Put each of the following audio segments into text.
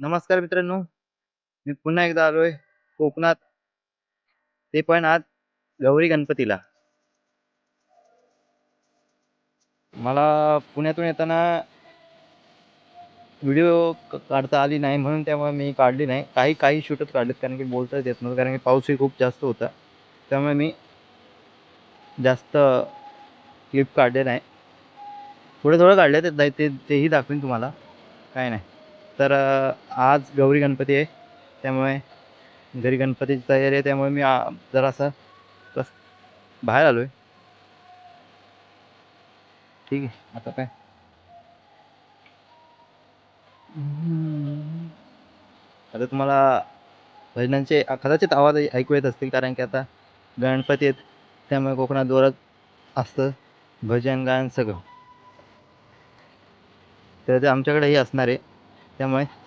नमस्कार मित्रांनो मी पुन्हा एकदा आलोय कोकणात. ते पण आज गौरी गणपतीला. मला पुण्यातून येताना व्हिडिओ काढता आली नाही म्हणून त्यामुळे मी काढली नाही. काही काही शूटच काढलेत कारण की बोलताच येत नव्हतं कारण की पाऊसही खूप जास्त होता. त्यामुळे मी जास्त क्लिप काढले नाही. थोडे थोडं काढले ते तेही दाखवीन तुम्हाला. काय नाही. तर आज गौरी गणपती आहे. त्यामुळे घरी गणपतीची तयारी आहे. त्यामुळे मी जरासं प्लस बाहेर आलो आहे ठीक आहे. आता काय आता तुम्हाला भजनांचे कदाचित आवाज ऐकू येत असतील. कारण की आता गणपती आहेत. त्यामुळे कोकणात जोरात असतं. भजन गायन सगळं. तर ते आमच्याकडेही असणार आहे. त्यामुळे तर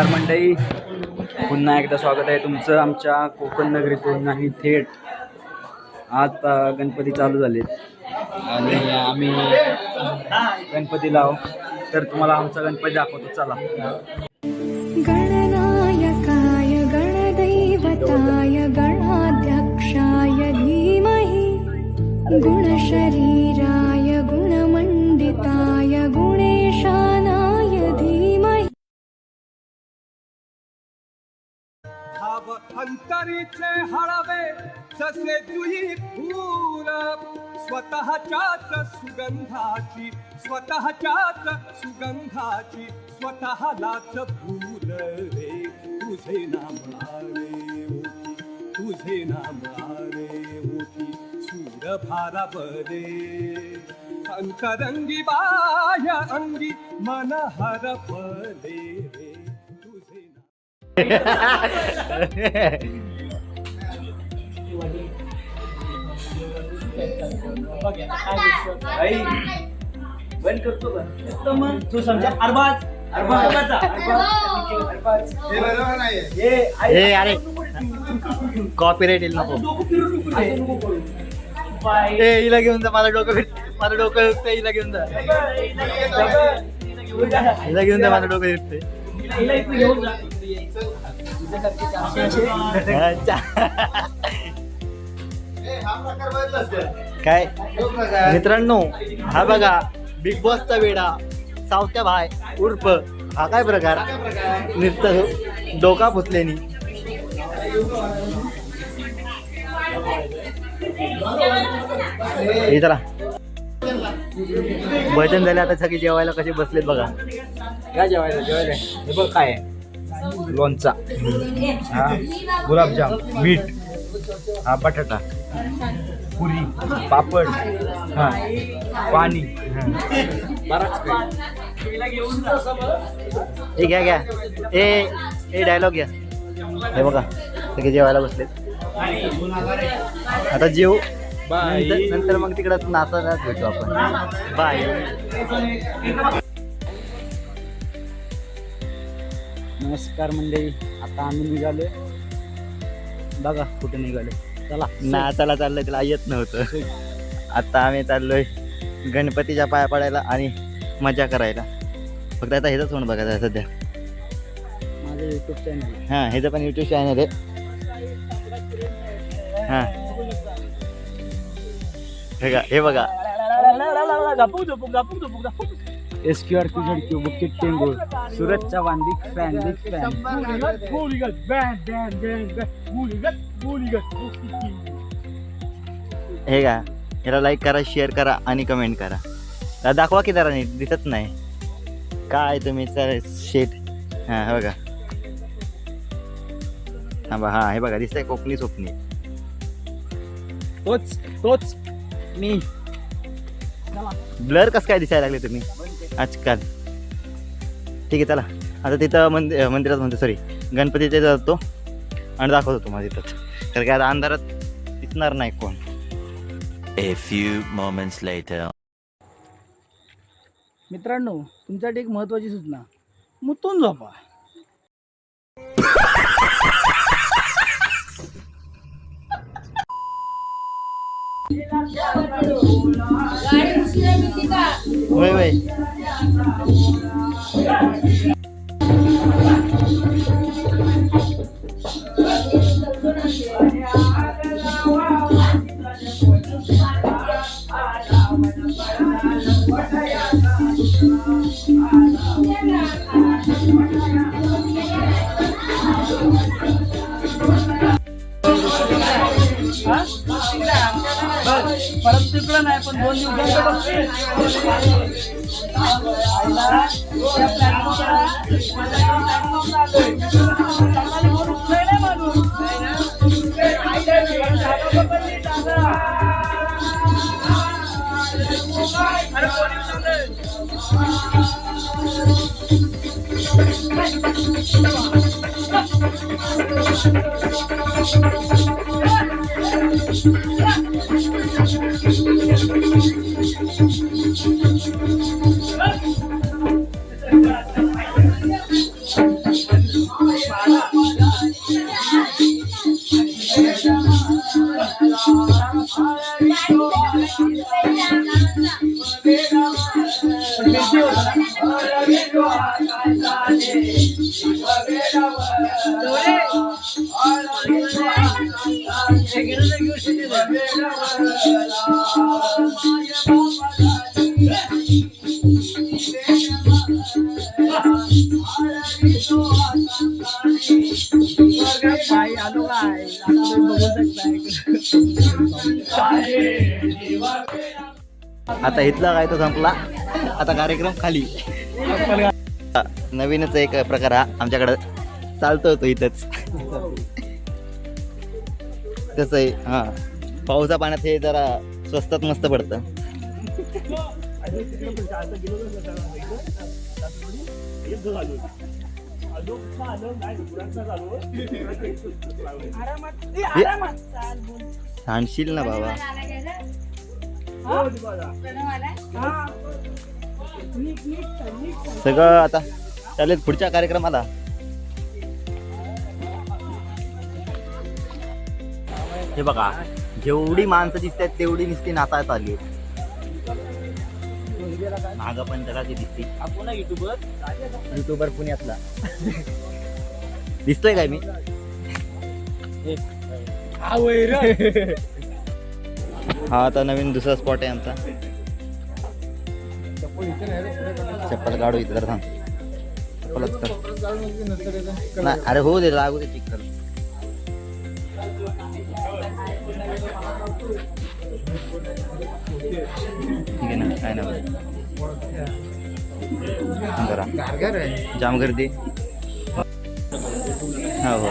नमस्कार मंडळी. पुन्हा एकदा स्वागत आहे तुमचं आमच्या कोकण नगरीतून आणि थेट आज गणपती चालू झालेत. आणि आम्ही गणपती लाव. तर तुम्हाला आमचा गणपती दाखवतो. चला. गणनायकाय गणदैवताय गणाध्यक्षाय धीमहि गुणशरी अंतरीचे हळवे जसे तुही फूल स्वतःच्याच सुगंधाची स्वतःच्याच सुगंधाची स्वतःलाच फूल रे. तुझे नाम आरे होती तुझे नाम आरे होती सूर भारा बरे. अंतरंगी बाह्य अंगी मन हरपले रे. बंद करतो का? मग तू समजा अरबाज ए अरे. कॉपीराईट येईल नको. ए हिला घेऊन जा मला डोकं माझं डोकं फिरते हिला घेऊन जा. हिला घेऊन जा. माझं डोकं फिरते काय? मित्रांनो हा बघा बिग बॉसचा वेडा सावत्या भाय उर्फ हा काय प्रकार? नुसतं डोका पुसलेनी हे. चला भजन झाले आता सगळे जेवायला कसे बसलेत बघा. काय जेवायला जेवायला? हे बघ काय आहे? लोणचा हा गुलाबजाम मीठ हा बटाटा पुरी पापड हा पाणी हे. घ्या घ्या. ए ए डायलॉग घ्या. हे बघा सगळे जेवायला बसलेत. आता जेव बाय. नंतर नंतर मग तिकडं नाचायला भेटू आपण. बाय नमस्कार मंडळी आता आम्ही निघालोय बघा कुठे निघालो चला नाचाला चाललंय त्याला येत नव्हतं आता आम्ही चाललोय गणपतीच्या पाया पडायला आणि मजा करायला फक्त आता ह्याचं तोंड बघायचं आहे सध्या माझं युट्यूब चॅनल हां ह्याचं पण युट्यूब चॅनल आहे हां हे का हे बघा S Q R Q Z Q बुकिट Suraj Chavan big fan big fan हे का? ह्याला लाईक करा शेअर करा आणि कमेंट करा. दा- दाखवा की जरा नीट दिसत नाही. काय तुम्ही सर शेट हां हे बघा. हां बा हां हे बघा दिसतंय कोकणी स्वप्नी. तोच तोच मी. ब्लर कसं काय दिसायला लागले तुम्ही? आजकाल. ठीक आहे चला. आता तिथं मंदिर मंदिरात म्हणतो सॉरी गणपतीच्या इथं जातो. आणि दाखवतो तुम्हाला तिथंच. तर काय आता अंधारात दिसणार नाही कोण. A few moments later. मित्रांनो तुमच्यासाठी एक महत्वाची सूचना. मुतून झोपा. होय होय काय आलो आता इथला काय तो संपला? आता कार्यक्रम खाली. नवीनच एक प्रकार हा आमच्याकडे. चालतो तो इथंच. कसं आहे? हां. पावसा पाण्यात हे जरा स्वस्तात मस्त पडतं. सांडशील ना बाबा. सगळं आता चालेल पुढच्या कार्यक्रमाला. हे बघा जेवढी माणसं दिसत आहेत तेवढी नुसती नाताळत आली माग पण जरा ती दिसते. आपण युट्यूबर युट्यूबर पुण्यातला. दिसतोय काय मी? हा हा आता नवीन दुसरा स्पॉट आहे आमचा. चप्पल काढू इथं थांब. चप्पलच कर नाही अरे हो दे लागू दे चिकल ठीक आहे ना? काय ना जरा जाम गर्दी हो हो.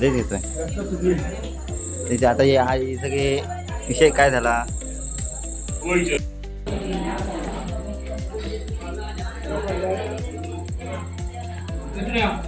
तेच येतोय तिथे आता हे हा सगळे विषय काय झाला? Yeah.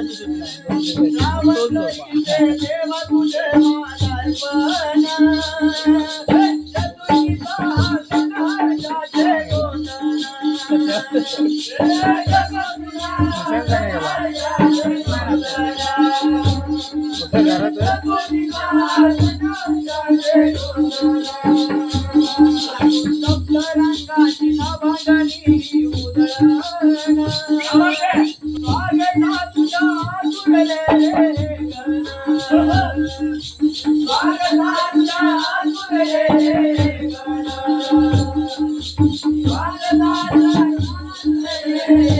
Rama Krishna Rama Krishna Rama Krishna Hey, hey, hey.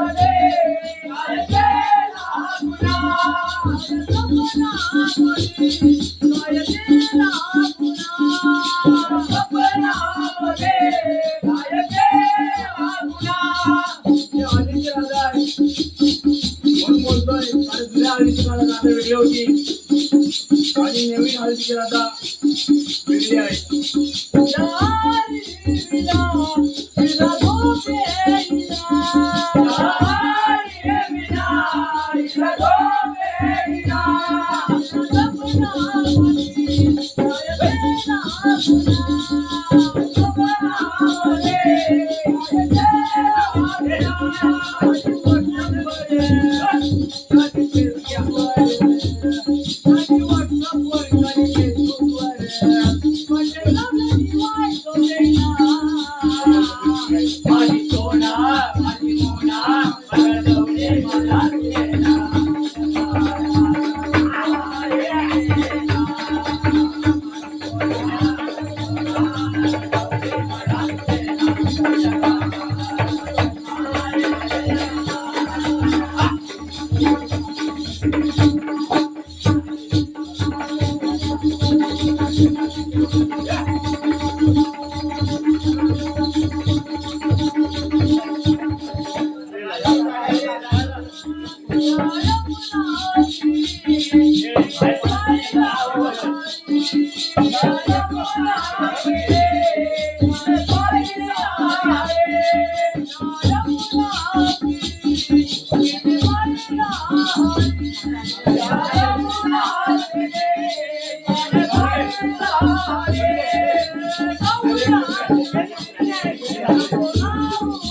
video माझी 小土